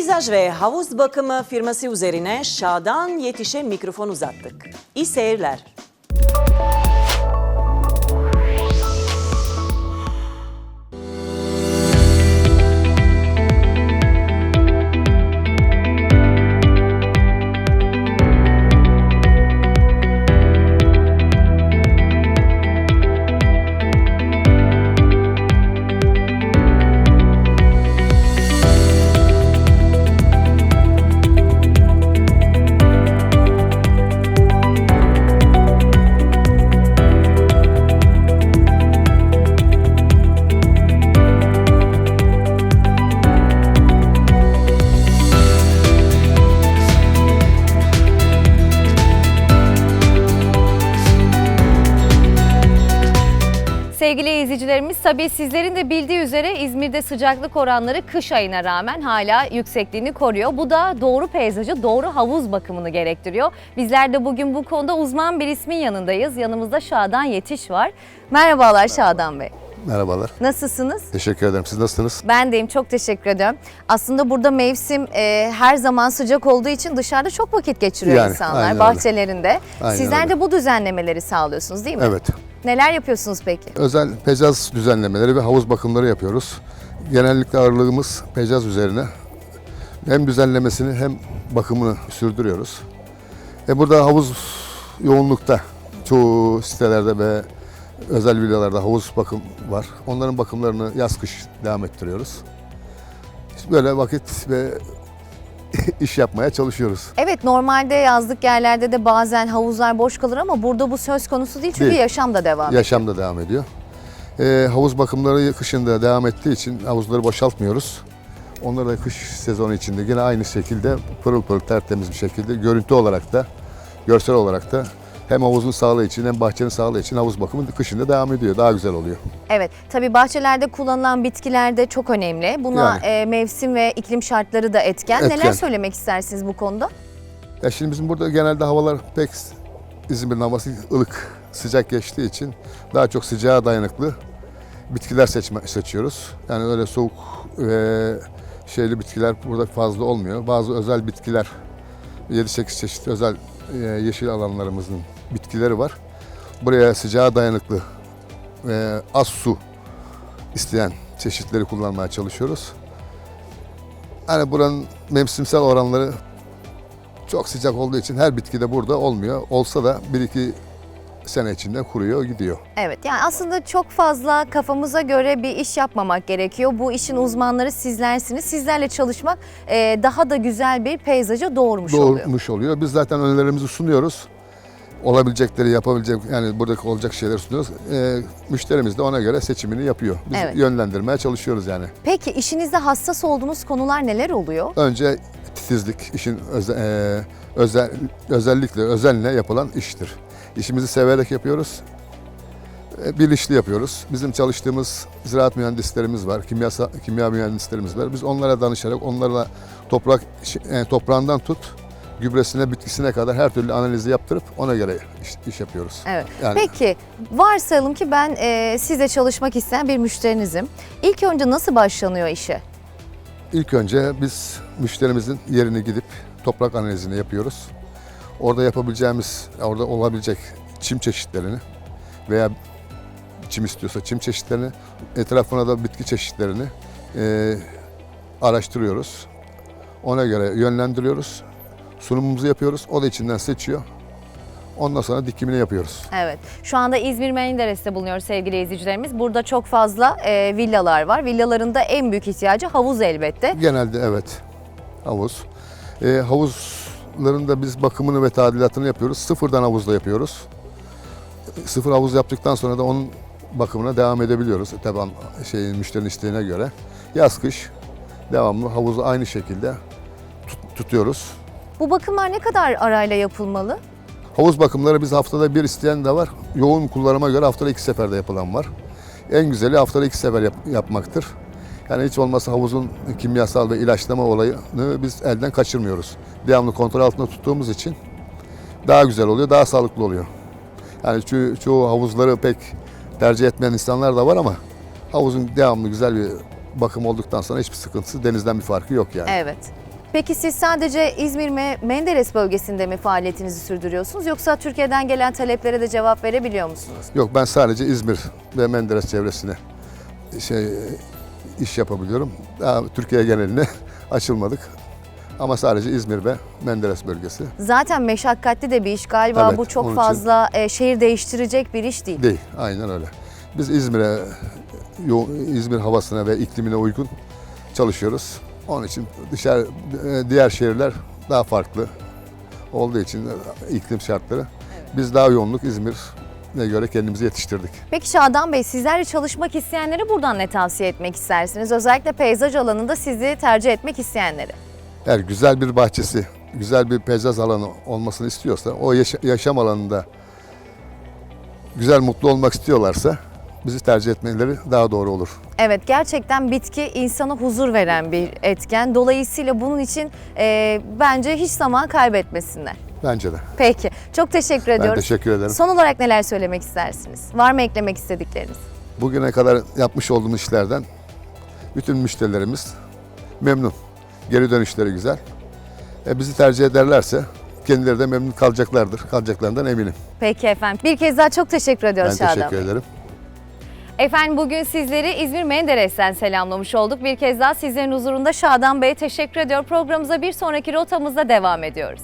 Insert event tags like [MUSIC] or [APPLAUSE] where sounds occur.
Peyzaj ve havuz bakımı firması üzerine Şadan Yetiş'e mikrofon uzattık. İyi seyirler. Sevgili izleyicilerimiz tabii sizlerin de bildiği üzere İzmir'de sıcaklık oranları kış ayına rağmen hala yüksekliğini koruyor. Bu da doğru peyzajı, doğru havuz bakımını gerektiriyor. Bizler de bugün bu konuda uzman bir ismin yanındayız. Yanımızda Şadan Yetiş var. Merhabalar Şadan Bey. Merhabalar. Nasılsınız? Teşekkür ederim. Siz nasılsınız? Ben deyim çok teşekkür ediyorum. Aslında burada mevsim e, her zaman sıcak olduğu için dışarıda çok vakit geçiriyor Yani, insanlar bahçelerinde. Aynen Sizler öyle. de bu düzenlemeleri sağlıyorsunuz değil mi? Evet. Neler yapıyorsunuz peki? Özel pecaz düzenlemeleri ve havuz bakımları yapıyoruz. Genellikle ağırlığımız pecaz üzerine. Hem düzenlemesini hem bakımını sürdürüyoruz. E burada havuz yoğunlukta. Çoğu sitelerde ve özel villalarda havuz bakım var. Onların bakımlarını yaz kış devam ettiriyoruz. İşte Böyle vakit ve [LAUGHS] iş yapmaya çalışıyoruz. Evet normalde yazlık yerlerde de bazen havuzlar boş kalır ama burada bu söz konusu değil çünkü Değil. yaşam da devam ediyor. Yaşam da devam ediyor. Ee, havuz bakımları kışında devam ettiği için havuzları boşaltmıyoruz. Onları da kış sezonu içinde yine aynı şekilde pırıl pırıl tertemiz bir şekilde görüntü olarak da görsel olarak da hem havuzun sağlığı için hem bahçenin sağlığı için havuz bakımı kışında devam ediyor. Daha güzel oluyor. Evet tabii bahçelerde kullanılan bitkiler de çok önemli. Buna Yani. e, mevsim ve iklim şartları da etken. Neler Etken. söylemek istersiniz bu konuda? Ya şimdi bizim burada genelde havalar pek İzmir'in havası ılık, sıcak geçtiği için daha çok sıcağa dayanıklı bitkiler seçme, seçiyoruz. Yani öyle soğuk ve şeyli bitkiler burada fazla olmuyor. Bazı özel bitkiler, 7-8 çeşit özel yeşil alanlarımızın bitkileri var. Buraya sıcağa dayanıklı ve az su isteyen çeşitleri kullanmaya çalışıyoruz. Hani buranın mevsimsel oranları çok sıcak olduğu için her bitki de burada olmuyor. Olsa da bir iki sene içinde kuruyor gidiyor. Evet yani aslında çok fazla kafamıza göre bir iş yapmamak gerekiyor. Bu işin uzmanları sizlersiniz. Sizlerle çalışmak e, daha da güzel bir peyzaja doğurmuş oluyor. Doğurmuş oluyor. Biz zaten önerilerimizi sunuyoruz. Olabilecekleri yapabilecek yani buradaki olacak şeyleri sunuyoruz. Ee, müşterimiz de ona göre seçimini yapıyor. Biz Evet. yönlendirmeye çalışıyoruz yani. Peki işinizde hassas olduğunuz konular neler oluyor? Önce titizlik işin öze- e, özel, özellikle özenle yapılan iştir. İşimizi severek yapıyoruz. E, Bilinçli yapıyoruz. Bizim çalıştığımız ziraat mühendislerimiz var, kimya kimya mühendislerimiz var. Biz onlara danışarak onlarla toprak e, toprağından tut gübresine, bitkisine kadar her türlü analizi yaptırıp ona göre iş, iş yapıyoruz. Evet. Yani Peki varsayalım ki ben e, sizle çalışmak isteyen bir müşterinizim. İlk önce nasıl başlanıyor işe? ilk önce biz müşterimizin yerini gidip toprak analizini yapıyoruz. Orada yapabileceğimiz, orada olabilecek çim çeşitlerini veya çim istiyorsa çim çeşitlerini, etrafına da bitki çeşitlerini e, araştırıyoruz. Ona göre yönlendiriyoruz. Sunumumuzu yapıyoruz. O da içinden seçiyor. Ondan sonra dikimini yapıyoruz. Evet. Şu anda İzmir Menderes'te bulunuyoruz sevgili izleyicilerimiz. Burada çok fazla e, villalar var. Villaların da en büyük ihtiyacı havuz elbette. Genelde evet havuz. Ee, havuzların da biz bakımını ve tadilatını yapıyoruz. Sıfırdan havuzda yapıyoruz. Sıfır havuz yaptıktan sonra da onun bakımına devam edebiliyoruz. Tabii şeyin müşterinin isteğine göre. Yaz kış devamlı havuzu aynı şekilde tut- tutuyoruz. Bu bakımlar ne kadar arayla yapılmalı? Havuz bakımları biz haftada bir isteyen de var. Yoğun kullanıma göre haftada iki seferde yapılan var. En güzeli haftada iki sefer yap- yapmaktır. Yani hiç olmazsa havuzun kimyasal ve ilaçlama olayını biz elden kaçırmıyoruz. Devamlı kontrol altında tuttuğumuz için daha güzel oluyor, daha sağlıklı oluyor. Yani ço- çoğu havuzları pek tercih etmeyen insanlar da var ama havuzun devamlı güzel bir bakım olduktan sonra hiçbir sıkıntısı denizden bir farkı yok yani. Evet. Peki siz sadece İzmir ve Menderes bölgesinde mi faaliyetinizi sürdürüyorsunuz yoksa Türkiye'den gelen taleplere de cevap verebiliyor musunuz? Yok ben sadece İzmir ve Menderes çevresine şey iş yapabiliyorum. Daha Türkiye geneline [LAUGHS] açılmadık. Ama sadece İzmir ve Menderes bölgesi Zaten meşakkatli de bir iş galiba Evet, bu çok için- fazla e, şehir değiştirecek bir iş değil. değil. Aynen öyle. Biz İzmir'e yo- İzmir havasına ve iklimine uygun çalışıyoruz. Onun için dışarı e, diğer şehirler daha farklı olduğu için e, iklim şartları. Biz daha yoğunluk İzmir'e göre kendimizi yetiştirdik. Peki Şadan Bey sizlerle çalışmak isteyenlere buradan ne tavsiye etmek istersiniz? Özellikle peyzaj alanında sizi tercih etmek isteyenleri. Eğer güzel bir bahçesi, güzel bir peyzaj alanı olmasını istiyorsa, o yaşa- yaşam alanında güzel, mutlu olmak istiyorlarsa bizi tercih etmeleri daha doğru olur. Evet gerçekten bitki insana huzur veren bir etken. Dolayısıyla bunun için e, bence hiç zaman kaybetmesinler. Bence de. Peki çok teşekkür Ben ediyoruz. teşekkür ederim. Son olarak neler söylemek istersiniz? Var mı eklemek istedikleriniz? Bugüne kadar yapmış olduğumuz işlerden bütün müşterilerimiz memnun. Geri dönüşleri güzel. E, bizi tercih ederlerse kendileri de memnun kalacaklardır. Kalacaklarından eminim. Peki efendim. Bir kez daha çok teşekkür Ben ediyoruz Şadan teşekkür Bey. ederim. Efendim bugün sizleri İzmir Menderes'ten selamlamış olduk. Bir kez daha sizlerin huzurunda Şadan Bey'e teşekkür ediyor. Programımıza bir sonraki rotamızda devam ediyoruz.